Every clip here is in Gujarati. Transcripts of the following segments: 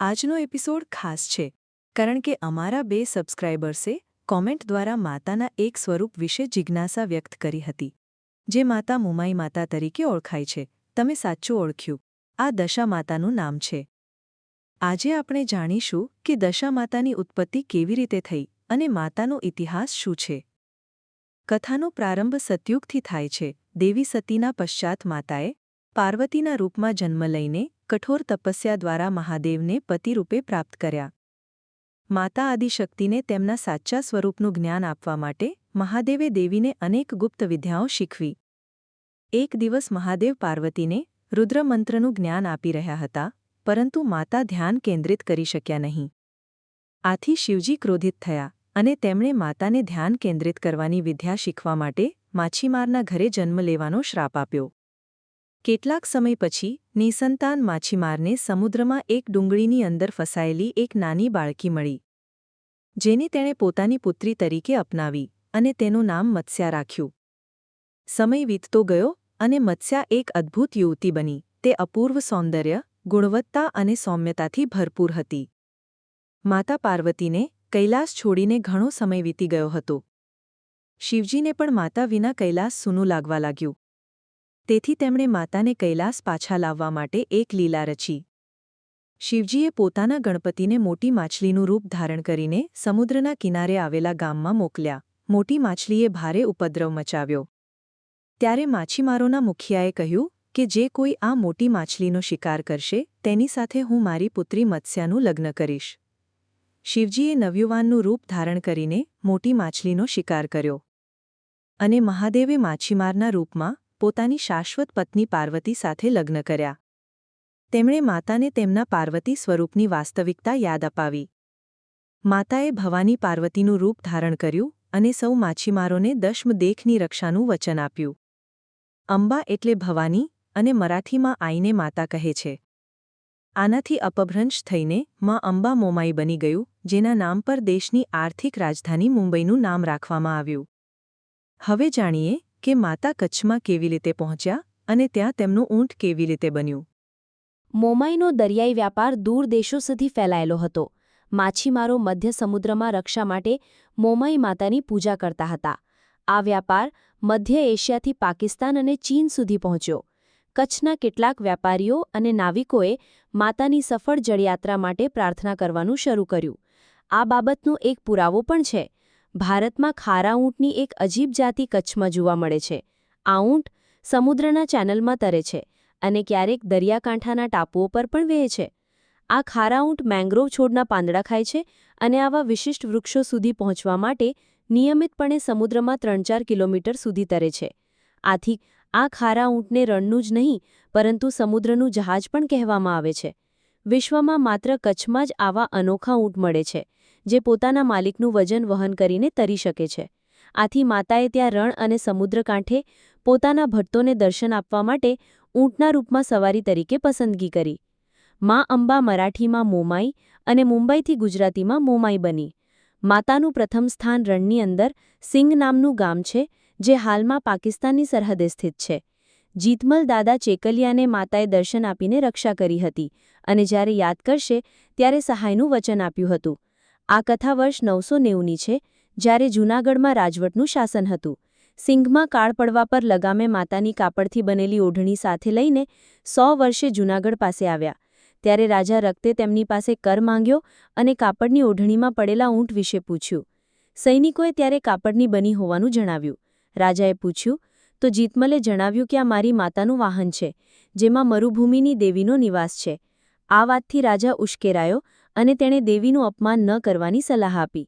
આજનો એપિસોડ ખાસ છે. કારણ કે અમારા બે સબસ્ક્રાઇબર્સે કોમેન્ટ દ્વારા માતાના એક સ્વરૂપ વિશે જિજ્ઞાસા વ્યક્ત કરી હતી, જે માતા મુમાઈ માતા તરીકે ઓળખાય છે. તમે સાચું ઓળખ્યું. આ દશા માતાનું નામ છે. આજે આપણે જાણીશું કે દશા માતાની ઉત્પત્તિ કેવી રીતે થઈ અને માતાનો ઇતિહાસ શું છે. કથાનો પ્રારંભ સતયુગથી થાય છે. દેવી સતીના પશ્ચાત માતાએ પાર્વતીના રૂપમાં જન્મ લઈને કઠોર તપસ્યા દ્વારા મહાદેવને પતિરૂપે પ્રાપ્ત કર્યા. માતા આદિશક્તિને તેમના સાચા સ્વરૂપનું જ્ઞાન આપવા માટે મહાદેવે દેવીને અનેક ગુપ્ત વિદ્યાઓ શીખવી. એક દિવસ મહાદેવ પાર્વતીને રુદ્રમંત્રનું જ્ઞાન આપી રહ્યા હતા, પરંતુ માતા ધ્યાન કેન્દ્રિત કરી શક્યા નહીં. આથી શિવજી ક્રોધિત થયા અને તેમણે માતાને ધ્યાન કેન્દ્રિત કરવાની વિદ્યા શીખવા માટે માછીમારના ઘરે જન્મ લેવાનો શ્રાપ આપ્યો. કેટલાક સમય પછી, નિસંતાન માછીમારને સમુદ્રમાં એક ડુંગળીની અંદર ફસાયેલી એક નાની બાળકી મળી, જેને તેણે પોતાની પુત્રી તરીકે અપનાવી અને તેનું નામ મત્સ્યા રાખ્યું. સમય વીતતો ગયો અને મત્સ્યા એક અદ્ભુત યુવતી બની. તે અપૂર્વ સૌંદર્ય, ગુણવત્તા અને સૌમ્યતાથી ભરપૂર હતી. માતા પાર્વતીને કૈલાસ છોડીને ઘણો સમય વીતી ગયો હતો. શિવજીને પણ માતા વિના કૈલાસ સૂનું લાગવા લાગ્યું. તેથી તેમણે માતાને કૈલાસ પાછા લાવવા માટે એક લીલા રચી. શિવજીએ પોતાના ગણપતિને મોટી માછલીનું રૂપ ધારણ કરીને સમુદ્રના કિનારે આવેલા ગામમાં મોકલ્યા. મોટી માછલીએ ભારે ઉપદ્રવ મચાવ્યો. ત્યારે માછીમારોના મુખિયાએ કહ્યું કે જે કોઈ આ મોટી માછલીનો શિકાર કરશે, તેની સાથે હું મારી પુત્રી મત્સ્યાનું લગ્ન કરીશ. શિવજીએ નવયુવાનનું રૂપ ધારણ કરીને મોટી માછલીનો શિકાર કર્યો. અને મહાદેવે માછીમારના રૂપમાં પોતાની શાશ્વત પત્ની પાર્વતી સાથે લગ્ન કર્યા. તેમણે માતાને તેમના પાર્વતી સ્વરૂપની વાસ્તવિકતા યાદ અપાવી. માતાએ ભવાની પાર્વતીનું રૂપ ધારણ કર્યું અને સૌ માછીમારોને દશમદેખની રક્ષાનું વચન આપ્યું. અંબા એટલે ભવાની અને મરાઠીમાં આઈને માતા કહે છે. આનાથી અપભ્રંશ થઈને માં અંબા મોમાઈ બની ગયું, જેના નામ પર દેશની આર્થિક રાજધાની મુંબઈનું નામ રાખવામાં આવ્યું. હવે જાણીએ કે માતા કચ્છમાં કેવી રીતે પહોંચ્યા અને ત્યાં તેમનું ઊંટ કેવી રીતે બન્યું. મોમાઈનો દરિયાઈ વ્યાપાર દૂર દેશો સુધી ફેલાયેલો હતો. માછીમારો મધ્ય સમુદ્રમાં રક્ષા માટે મોમાઈ માતાની પૂજા કરતા હતા. આ વ્યાપાર મધ્ય એશિયાથી પાકિસ્તાન અને ચીન સુધી પહોંચ્યો. કચ્છના કેટલાક વેપારીઓ અને નાવિકોએ માતાની સફળ જળયાત્રા માટે પ્રાર્થના કરવાનું શરૂ કર્યું. આ બાબતનો એક પુરાવો પણ છે. ભારતમાં ખારા ઊંટની એક અજીબ જાતિ કચ્છમાં જોવા મળે છે. આ ઊંટ સમુદ્રના ચેનલમાં તરે છે અને ક્યારેક દરિયાકાંઠાના ટાપુઓ પર પણ વહે છે. આ ખારા ઊંટ મેંગ્રોવ છોડના પાંદડા ખાય છે અને આવા વિશિષ્ટ વૃક્ષો સુધી પહોંચવા માટે નિયમિતપણે સમુદ્રમાં ત્રણ ચાર કિલોમીટર સુધી તરે છે. આથી આ ખારા ઊંટને રણનું જ નહીં, પરંતુ સમુદ્રનું જહાજ પણ કહેવામાં આવે છે. વિશ્વમાં માત્ર કચ્છમાં જ આવા અનોખા ઊંટ મળે છે. જે પોતાના માલિકનું વજન વહન કરીને તરી શકે છે. આથી માતાએ ત્યાં રણ અને સમુદ્ર કાંઠે પોતાના ભટ્ટોને દર્શન આપવા માટે ઊંટના રૂપમાં સવારી તરીકે પસંદગી કરી. મા અંબા મરાઠીમાં મોમાઈ અને મુંબઈથી ગુજરાતીમાં મોમાઈ બની. માતાનું પ્રથમ સ્થાન રણની અંદર સિંગ નામનું ગામ છે, જે હાલમાં પાકિસ્તાનની સરહદે સ્થિત છે. જીતમલ દાદા ચેકલિયાને માતાએ દર્શન આપીને રક્ષા કરી હતી અને જ્યારે યાદ કરશે, ત્યારે સહાયનું વચન આપ્યું હતું. આ કથા વર્ષ નવસો નેવુંની છે, જ્યારે જૂનાગઢમાં રાજવટનું શાસન હતું. સિંઘમાં કાળ પડવા પર લગામે માતાની કાપડથી બનેલી ઓઢણી સાથે લઈને સો વર્ષે જૂનાગઢ પાસે આવ્યા. ત્યારે રાજા રક્તે તેમની પાસે કર માંગ્યો અને કાપડની ઓઢણીમાં પડેલા ઊંટ વિશે પૂછ્યું. સૈનિકોએ ત્યારે કાપડની બની હોવાનું જણાવ્યું. રાજાએ પૂછ્યું, તો જીતમલે જણાવ્યું કે આ મારી માતાનું વાહન છે, જેમાં મરુભૂમિની દેવીનો નિવાસ છે. આ વાતથી રાજા ઉશ્કેરાયો અને તેણે દેવીનું અપમાન ન કરવાની સલાહ આપી.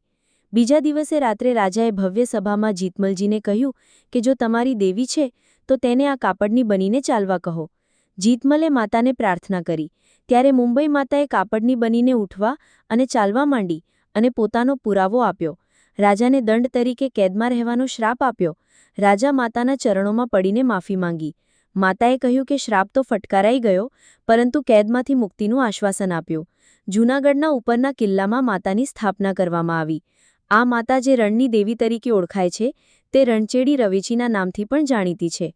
બીજા દિવસે રાત્રે રાજાએ ભવ્ય સભામાં જીતમલજીને કહ્યું કે જો તમારી દેવી છે, તો તેને આ કાપડની બનીને ચાલવા કહો. જીતમલે માતાને પ્રાર્થના કરી. ત્યારે મુંબઈ માતાએ કાપડની બનીને ઉઠવા અને ચાલવા માંડી અને પોતાનો પુરાવો આપ્યો. રાજાને દંડ તરીકે કેદમાં રહેવાનો શ્રાપ આપ્યો. રાજા માતાના ચરણોમાં પડીને માફી માંગી. માતાએ કહ્યું કે શ્રાપ તો ફટકારાઈ ગયો, પરંતુ કેદમાંથી મુક્તિનું આશ્વાસન આપ્યું. જૂનાગઢના ઉપરના કિલ્લામાં માતાની સ્થાપના કરવામાં આવી. આ માતા જે રણની દેવી તરીકે ઓળખાય છે, તે રણચેડી રવેચીના નામથી પણ જાણીતી છે.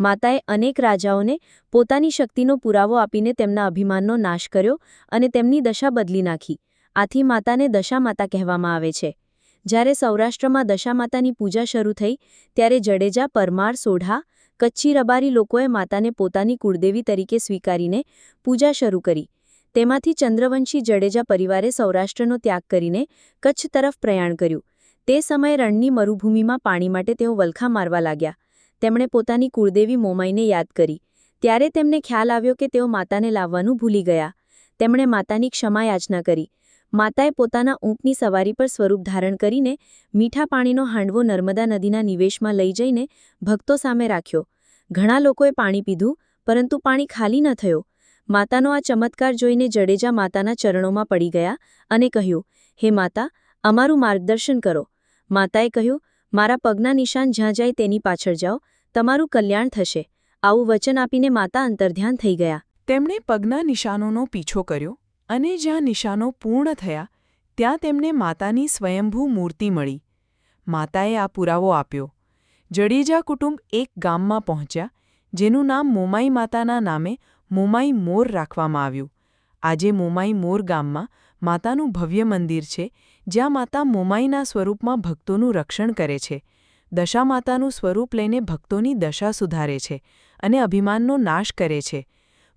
માતાએ અનેક રાજાઓને પોતાની શક્તિનો પુરાવો આપીને તેમના અભિમાનનો નાશ કર્યો અને તેમની દશા બદલી નાખી. આથી માતાને દશામાતા કહેવામાં આવે છે. જ્યારે સૌરાષ્ટ્રમાં દશામાતાની પૂજા શરૂ થઈ, ત્યારે જડેજા, પરમાર, સોઢા કચ્છી રબારી લોકોએ માતાને પોતાની કુળદેવી તરીકે સ્વીકારીને પૂજા શરૂ કરી. તેમાંથી ચંદ્રવંશી જડેજા પરિવારે સૌરાષ્ટ્રનો ત્યાગ કરીને કચ્છ તરફ પ્રયાણ કર્યું. તે સમયે રણની મરુભૂમિમાં પાણી માટે તેઓ વલખા મારવા લાગ્યા. તેમણે પોતાની કુળદેવી મોમાઈને યાદ કરી. ત્યારે તેમને ખ્યાલ આવ્યો કે તેઓ માતાને લાવવાનું ભૂલી ગયા. તેમણે માતાની ક્ષમા યાચના કરી. માતાએ પોતાના ઊંટની સવારી પર સ્વરૂપ ધારણ કરીને મીઠા પાણીનો હાંડવો નર્મદા નદીના નિવેશમાં લઈ જઈને ભક્તો સામે રાખ્યો. ઘણા લોકોએ પાણી પીધું, પરંતુ પાણી ખાલી ન થયો. માતાનો આ ચમત્કાર જોઈને જડેજા માતાના ચરણોમાં પડી ગયા અને કહ્યું, હે માતા, અમારું માર્ગદર્શન કરો. માતાએ કહ્યું, મારા પગના નિશાન જ્યાં જાય તેની પાછળ જાઓ. તમારું કલ્યાણ થશે. આવું વચન આપીને માતા અંતર્ધ્યાન થઈ ગયા. તેમણે પગના નિશાનોનો પીછો કર્યો. અને જ્યાં નિશાનો પૂર્ણ થયા, ત્યાં તેમને માતાની સ્વયંભૂ મૂર્તિ મળી. માતાએ આ પુરાવો આપ્યો. જડેજા કુટુંબ એક ગામમાં પહોંચ્યા, જેનું નામ મોમાઈ માતાના નામે મોમાઈ મોર રાખવામાં આવ્યું. આજે મોમાઈ મોર ગામમાં માતાનું ભવ્ય મંદિર છે, જ્યાં માતા મોમાઈના સ્વરૂપમાં ભક્તોનું રક્ષણ કરે છે. દશા માતાનું સ્વરૂપ લઈને ભક્તોની દશા સુધારે છે અને અભિમાનનો નાશ કરે છે.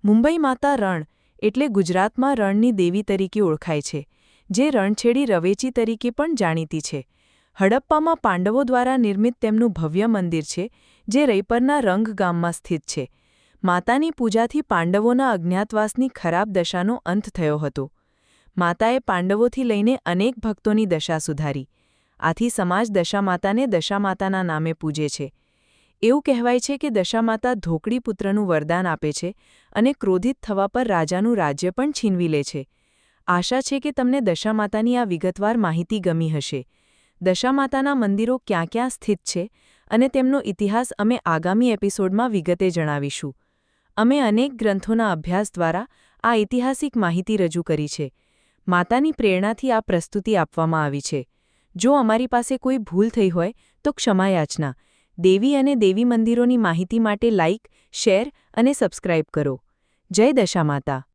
મુંબઈ માતા રણ એટલે ગુજરાતમાં રણની દેવી તરીકે ઓળખાય છે, જે રણછેડી રવેચી તરીકે પણ જાણીતી છે. હડપ્પામાં પાંડવો દ્વારા નિર્મિત તેમનું ભવ્ય મંદિર છે, જે રૈપરના રંગ ગામમાં સ્થિત છે. માતાની પૂજાથી પાંડવોના અજ્ઞાતવાસની ખરાબ દશાનો અંત થયો હતો. માતાએ પાંડવોથી લઈને અનેક ભક્તોની દશા સુધારી. આથી સમાજ દશામાતાને દશામાતાના નામે પૂજે છે. એવું કહેવાય છે કે દશામાતા ધોકડી પુત્રનું વરદાન આપે છે અને ક્રોધિત થવા પર રાજાનું રાજ્ય પણ છીનવી લે છે. આશા છે કે તમને દશામાતાની આ વિગતવાર માહિતી ગમી હશે. દશામાતાના મંદિરો ક્યાં ક્યાં સ્થિત છે અને તેમનો ઇતિહાસ અમે આગામી એપિસોડમાં વિગતે જણાવીશું. અમે અનેક ગ્રંથોના અભ્યાસ દ્વારા આ ઐતિહાસિક માહિતી રજૂ કરી છે. માતાની પ્રેરણાથી આ પ્રસ્તુતિ આપવામાં આવી છે. જો અમારી પાસે કોઈ ભૂલ થઈ હોય તો ક્ષમાયાચના. દેવી અને દેવી મંદિરોની માહિતી માટે લાઇક શેર અને સબસ્ક્રાઇબ કરો. જય દશામાતા.